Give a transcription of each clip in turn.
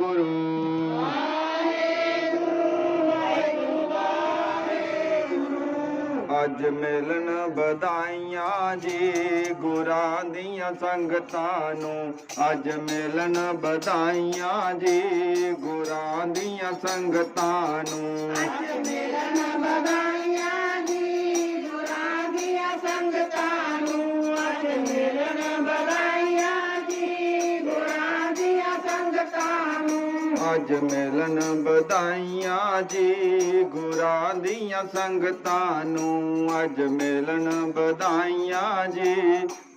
ਵਾਹਿਗੁਰੂ। ਅੱਜ ਮਿਲਣ ਵਧਾਈਆਂ ਜੀ ਗੁਰਾਂ ਦੀਆਂ ਸੰਗਤਾਂ ਨੂੰ। ਅੱਜ ਮਿਲਣ ਵਧਾਈਆਂ ਜੀ ਗੁਰਾਂ ਦੀਆਂ ਸੰਗਤਾਂ ਨੂੰ। ਅੱਜ ਮਿਲਣ ਵਧਾਈਆਂ ਜੀ, ਗੁਰਾਂ ਦੀਆਂ ਸੰਗਤਾਂ ਨੂੰ ਅੱਜ ਮਿਲਣ ਵਧਾਈਆਂ ਜੀ,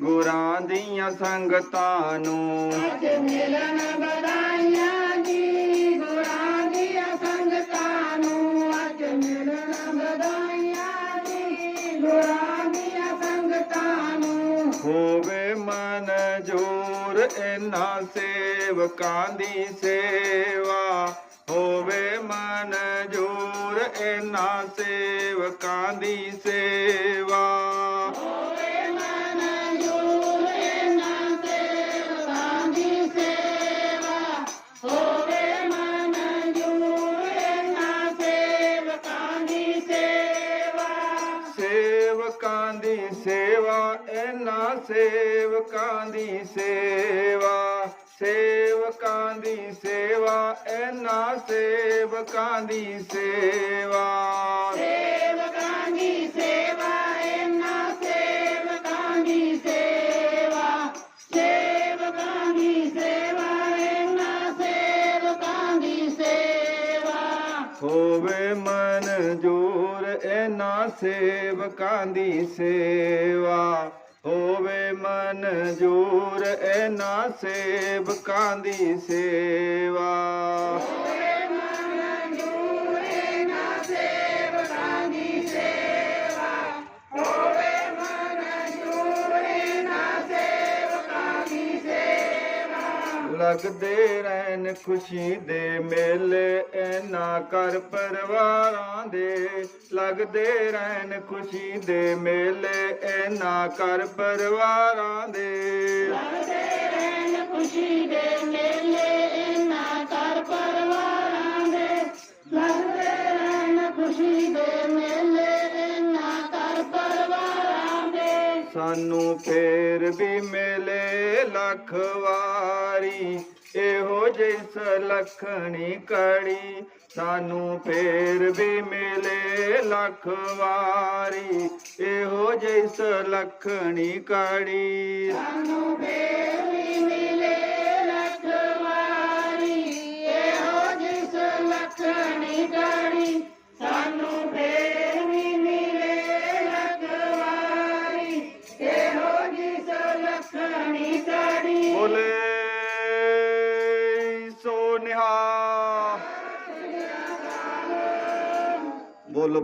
ਗੁਰਾਂ ਦੀਆਂ ਸੰਗਤਾਂ ਨੂੰ। ਅੱਜ ਮਿਲਣ ਵਧਾਈਆਂ ਜੀ, ਗੁਰਾਂ ਦੀਆਂ ਸੰਗਤਾਂ ਨੂੰ ਅੱਜ ਮਿਲਣ ਵਧਾਈਆਂ ਮਨ ਜੋਰ ਇਹਨਾਂ ਸੇਵਕਾਂ ਦੀ ਸੇਵਾ ਹੋਵੇ ਮਨ ਜੋਰ ਇਹਨਾਂ ਸੇਵਕਾਂ ਦੀ ਸੇਵਾ ਹੋਵੇ ਮਨ ਜੋਰ ਇਹਨਾਂ ਸੇਵਕਾਂ ਦੀ ਸੇਵਾ ਹੋਵੇ ਮਨ ਜੋਰ ਇਹਨਾਂ ਸੇਵਕਾਂ ਦੀ ਸੇਵਾ। ਸੇਵਕਾਂ ਦੀ ਸੇਵਾ, ਇਹਨਾਂ ਸੇਵਕਾਂ ਦੀ ਸੇਵਾ। ਹੋਵੇ ਮਨ ਜੋਰ ਇਹਨਾਂ ਸੇਵਕਾਂ ਦੀ ਸੇਵਾ। ਹੋਵੇ ਮਨ ਜੋਰ ਇਹਨਾਂ ਸੇਵਕਾਂ ਦੀ ਸੇਵਾ। ਲੱਗਦੇ ਰਹਿਣ ਖੁਸ਼ੀ ਦੇ ਮੇਲੇ, ਇਹਨਾਂ ਘਰ ਪਰਿਵਾਰਾਂ ਦੇ। ਲੱਗਦੇ ਰਹਿਣ ਖੁਸ਼ੀ ਦੇ ਮੇਲੇ ਐਨਾ ਘਰ ਪਰਿਵਾਰਾਂ ਦੇ। ਲੱਗਦੇ ਰਹਿਣ ਖੁਸ਼ੀ ਦੇ ਮੇਲੇ ਸਾਨੂੰ ਫੇਰ ਵੀ ਮਿਲੇ ਲੱਖ ਵਾਰੀ। ਇਹੋ ਜਿਹੀ ਸਲਖਣੀ ਕੜੀ ਸਾਨੂੰ ਫੇਰ ਵੀ ਮਿਲੇ ਲੱਖ ਵਾਰੀ। ਇਹੋ ਜਿਹੀ ਸਲਖਣੀ ਕੜੀ ਬੋਲੇ ਸੋ ਨਿਹਾਲ। ਬੋਲ